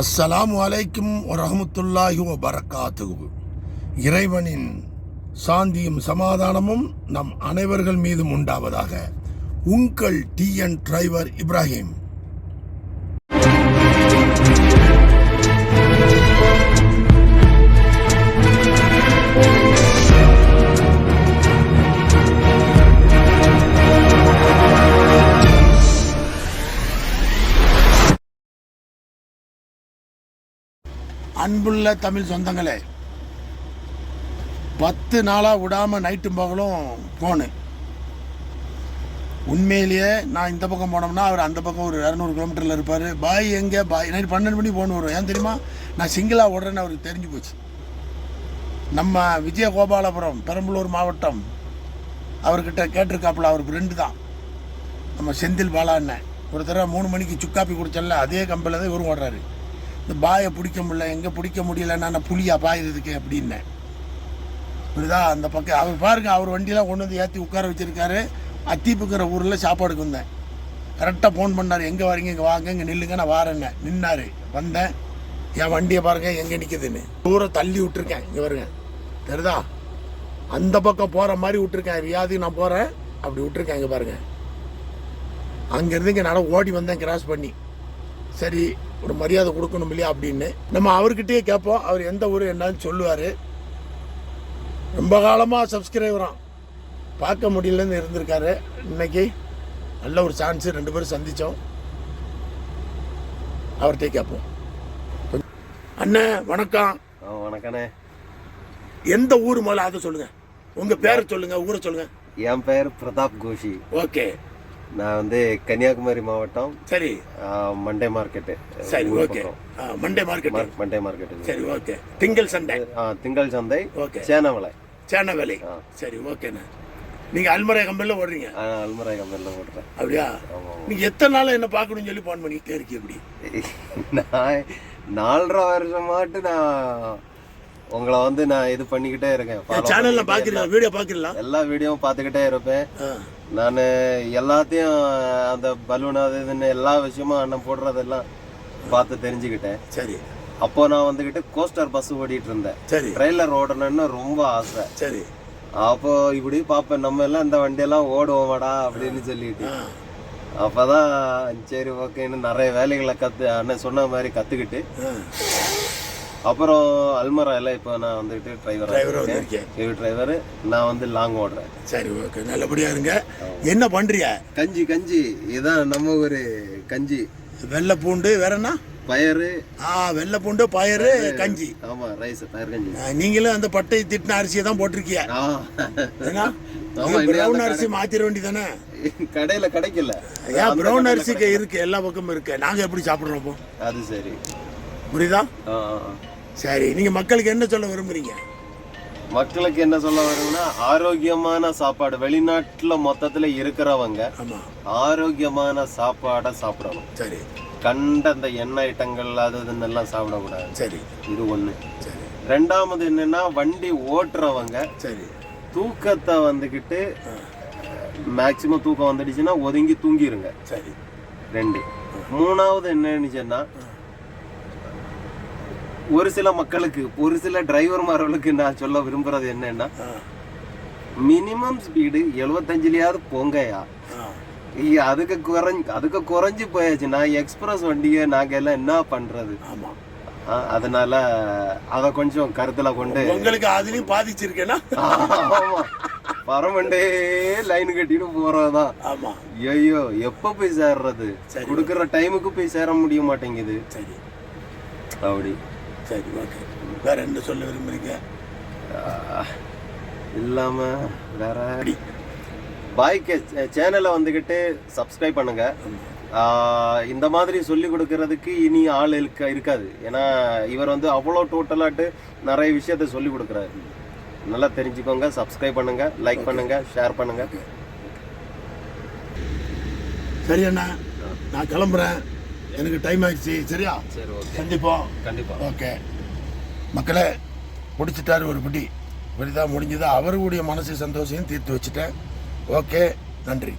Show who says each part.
Speaker 1: அஸ்ஸலாமு அலைக்கும் வரமத்துல்லாஹி வபரகாத்துஹு இறைவனின் சாந்தியும் சமாதானமும் நம் அனைவர்கள் மீதும் உண்டாவதாக உங்கள் டிஎன் டிரைவர் இப்ராஹிம். அன்புள்ள தமிழ் சொந்தங்களே பத்து நாளாக விடாமல் நைட்டும் பகலும் ஃபோனு உண்மையிலேயே நான் இந்த பக்கம் போனோம்னா அவர் அந்த பக்கம் ஒரு இரநூறு கிலோமீட்டரில் இருப்பார். பாய் எங்கே? பாய். நைட் பன்னெண்டு மணி ஃபோன் வரும். ஏன் தெரியுமா? நான் சிங்கிளாக ஓடுறேன்னு அவருக்கு தெரிஞ்சு போச்சு. நம்ம விஜயகோபாலபுரம் பெரம்பலூர் மாவட்டம் அவர்கிட்ட கேட்டிருக்காப்புல அவர் ஃப்ரெண்டு தான். நம்ம செந்தில் பாலா அண்ணன் ஒரு தடவை மூணு மணிக்கு சுக்காப்பி குடிச்சல அதே கம்பெனியில் தான் இவரும் ஓடுறாரு. இந்த பாயை பிடிக்க முடியல எங்கே பிடிக்க முடியலன்னா நான் புளியா பாயுறதுக்கு அப்படின்னேன் இப்படிதா அந்த பக்கம் அவர் பாருங்க அவர் வண்டியெலாம் கொண்டு வந்து ஏற்றி உட்கார வச்சிருக்காரு. அத்திப்புக்கிற ஊரில் சாப்பாடுக்கு வந்தேன். கரெக்டாக ஃபோன் பண்ணார் எங்கே வரீங்க? இங்கே வாங்க இங்கே நில்லுங்க நான் வாரேன்னே. நின்னார். வந்தேன். என் வண்டியை பாருங்க எங்கே நிற்குதுன்னு தூரம் தள்ளி விட்டுருக்கேன் இங்கே வருங்க. தெரியுதா? அந்த பக்கம் போகிற மாதிரி விட்டுருக்கேன் வியாதி நான் போகிறேன் அப்படி விட்டுருக்கேன் இங்கே பாருங்க. அங்கேருந்து இங்கே நான் ஓடி வந்தேன் கிராஸ் பண்ணி. சரி ஒரு மரியாதை கொடுக்கணும் இல்லையா அப்படின்னு. நம்ம அவர்கிட்டயே கேட்போம். அவர் எந்த ஊர் என்னன்னு சொல்லுவார். ரொம்ப காலமாக சப்ஸ்கிரைபரான் பார்க்க முடியலன்னு இருந்திருக்காரு. இன்னைக்கு நல்ல ஒரு சான்ஸு ரெண்டு பேரும் சந்தித்தோம் அவர்கிட்டயே கேட்போம். அண்ணே வணக்கம்.
Speaker 2: வணக்கண்ணே.
Speaker 1: எந்த ஊர் முதல்ல அதை சொல்லுங்க. உங்க பேரை சொல்லுங்க ஊரை சொல்லுங்க.
Speaker 2: என் பெயர் பிரதாப் கோஷி.
Speaker 1: ஓகே.
Speaker 2: நான் வந்து கன்னியாகுமரி மாவட்டம்
Speaker 1: சரி.
Speaker 2: Monday market.
Speaker 1: சரி okay. Monday market
Speaker 2: Monday market.
Speaker 1: சரி ஓகே. திங்கள் சண்டே
Speaker 2: ஆ, திங்கள் சந்தை
Speaker 1: ஓகே. சேனவேலி
Speaker 2: ஆ.
Speaker 1: சரி ஓகேண்ணே. நீங்க அல்மரை கம்பெனியில் ஓடுறீங்க?
Speaker 2: ஆ, அல்மராய் கம்பெனியில் ஓட்டுறேன்
Speaker 1: அப்படியா?
Speaker 2: ஆமாம்
Speaker 1: நீங்க எத்தனை நாள் என்ன பார்க்கணும்னு சொல்லி ஃபோன் பண்ணிக்கிட்டே இருக்கீங்க இப்படி?
Speaker 2: நான் நாலரை வருஷமாட்டு நான் உங்களை வந்து நான் இது பண்ணிக்கிட்டே இருக்கேன்.
Speaker 1: சேனல்ல பாக்குறீங்களா? வீடியோ பாக்குறீங்களா?
Speaker 2: எல்லா வீடியோவும் பார்த்துக்கிட்டே இருப்பேன். நான் எல்லாத்தையும் அந்த பலூன் அது இதுன்னு எல்லா விஷயமும் அண்ணன் போடுறதெல்லாம் பார்த்து தெரிஞ்சுக்கிட்டேன்.
Speaker 1: சரி.
Speaker 2: அப்போ நான் வந்துக்கிட்டு கோஸ்டர் பஸ் ஓடிட்டு இருந்தேன்.
Speaker 1: சரி.
Speaker 2: ட்ரெயிலர் ஓடணும்னு ரொம்ப ஆசை.
Speaker 1: சரி.
Speaker 2: அப்போ இப்படி பார்ப்பேன் நம்ம எல்லாம் இந்த வண்டியெல்லாம் ஓடுவோமாடா அப்படின்னு சொல்லிட்டு. அப்பதான் சரி ஓகேன்னு நிறைய வேலைகளை கத்து அண்ணன் சொன்ன மாதிரி கத்துக்கிட்டு அப்புறம் அல்மராயில் இப்போ நான் வந்துக்கிட்டு
Speaker 1: டிரைவர்
Speaker 2: டிரைவர்
Speaker 1: வந்திருக்கேன்.
Speaker 2: ஹெவி டிரைவர் நான் வந்து லாங் ஓடுறேன்.
Speaker 1: சரி ஓகே நல்லபடியா இருங்க. என்ன பண்றிய
Speaker 2: கஞ்சி கஞ்சி. இதான் நம்ம ஒரு கஞ்சி.
Speaker 1: வெள்ளை பூண்டு வேற என்ன?
Speaker 2: பயறு.
Speaker 1: ஆ வெள்ளை பூண்டு பயறு கஞ்சி.
Speaker 2: ஆமா ரைஸ் பயிர் கஞ்சி.
Speaker 1: நீங்களும் அந்த பட்டை திட்டின அரிசியை தான் போட்டிருக்கீங்க.
Speaker 2: ஆ.
Speaker 1: ஏன்னா
Speaker 2: அந்த
Speaker 1: அரிசி மாத்திர வேண்டியதானே?
Speaker 2: கடையில கிடைக்கல.
Speaker 1: ஏன் பிரவுன் அரிசிக்கு இருக்கு எல்லா பக்கமும் இருக்கு. நாங்க எப்படி சாப்பிடுறோம்?
Speaker 2: அது சரி.
Speaker 1: புரியுதா. சரி நீங்க மக்களுக்கு என்ன சொல்ல விரும்புறீங்க?
Speaker 2: மக்களுக்கு என்ன சொல்ல வரும்னா ஆரோக்கியமான சாப்பாடு வெளிநாட்டுல மொத்தத்துல இருக்கிறவங்க ஆரோக்கியமான சாப்பாடை சாப்பிடணும்.
Speaker 1: சரி.
Speaker 2: கண்ட அந்த எண்ணெய் ஐட்டங்கள் அது இதுன்னு எல்லாம் சாப்பிடக்கூடாது.
Speaker 1: சரி.
Speaker 2: இது ஒண்ணு.
Speaker 1: சரி.
Speaker 2: ரெண்டாவது என்னன்னா வண்டி ஓட்டுறவங்க
Speaker 1: சரி.
Speaker 2: தூக்கத்தை வந்துக்கிட்டு மேக்சிமம் தூக்கம் வந்துடுச்சுன்னா ஒதுங்கி தூங்கிருங்க.
Speaker 1: சரி.
Speaker 2: ரெண்டு. மூணாவது என்னன்னுச்சுன்னா ஒரு சில மக்களுக்கு ஒரு சில டிரைவர்மார்களுக்கு நான் சொல்ல விரும்புறது என்னன்னா மினிமம் ஸ்பீடு எழுபத்தஞ்சுலயாவது போங்கயா அதுக்கு குறைஞ்சு அதுக்கு குறைஞ்சு போயாச்சு நான் எக்ஸ்பிரஸ் வண்டியை நாங்க எல்லாம் என்ன பண்றது? அதனால அத கொஞ்சம் கருத்துல கொண்டு
Speaker 1: உங்களுக்கு அதுலயும் பாதிச்சிருக்கேனா
Speaker 2: ஆமா. பரமண்டே லைன் கட்டிட்டு போறதுதான்.
Speaker 1: ஆமா.
Speaker 2: ஐயோ எப்ப போய் சேர்றது?
Speaker 1: சரி.
Speaker 2: கொடுக்குற டைமுக்கு போய் சேர முடிய மாட்டேங்குது.
Speaker 1: சரி.
Speaker 2: அப்படி.
Speaker 1: சரி ஓகே வேற என்ன சொல்ல விரும்புறீங்க?
Speaker 2: ஆ, இல்லாம வேற பாய்க்கு சேனலை வந்துக்கிட்டு சப்ஸ்கிரைப் பண்ணுங்க. இந்த மாதிரி சொல்லி கொடுக்கறதுக்கு இனி ஆள் இருக்க இருக்காது. ஏன்னா இவர் வந்து அவ்வளோ டோட்டலாட்டு நிறைய விஷயத்த சொல்லி கொடுக்குறாரு. நல்லா தெரிஞ்சுக்கோங்க சப்ஸ்கிரைப் பண்ணுங்க லைக் பண்ணுங்க ஷேர் பண்ணுங்க.
Speaker 1: சரி அண்ணா நான் கிளம்புறேன். எனக்கு டைம் ஆயிடுச்சு. சரியா?
Speaker 2: சரி ஓகே
Speaker 1: சந்திப்போம்
Speaker 2: கண்டிப்பா.
Speaker 1: ஓகே. மக்களே பிடிச்சிட்டாரு ஒரு பிடி. இப்படிதான் முடிஞ்சது? அவருடைய மனசு சந்தோஷத்தையும் தீர்த்து வச்சுட்டேன். ஓகே. நன்றி.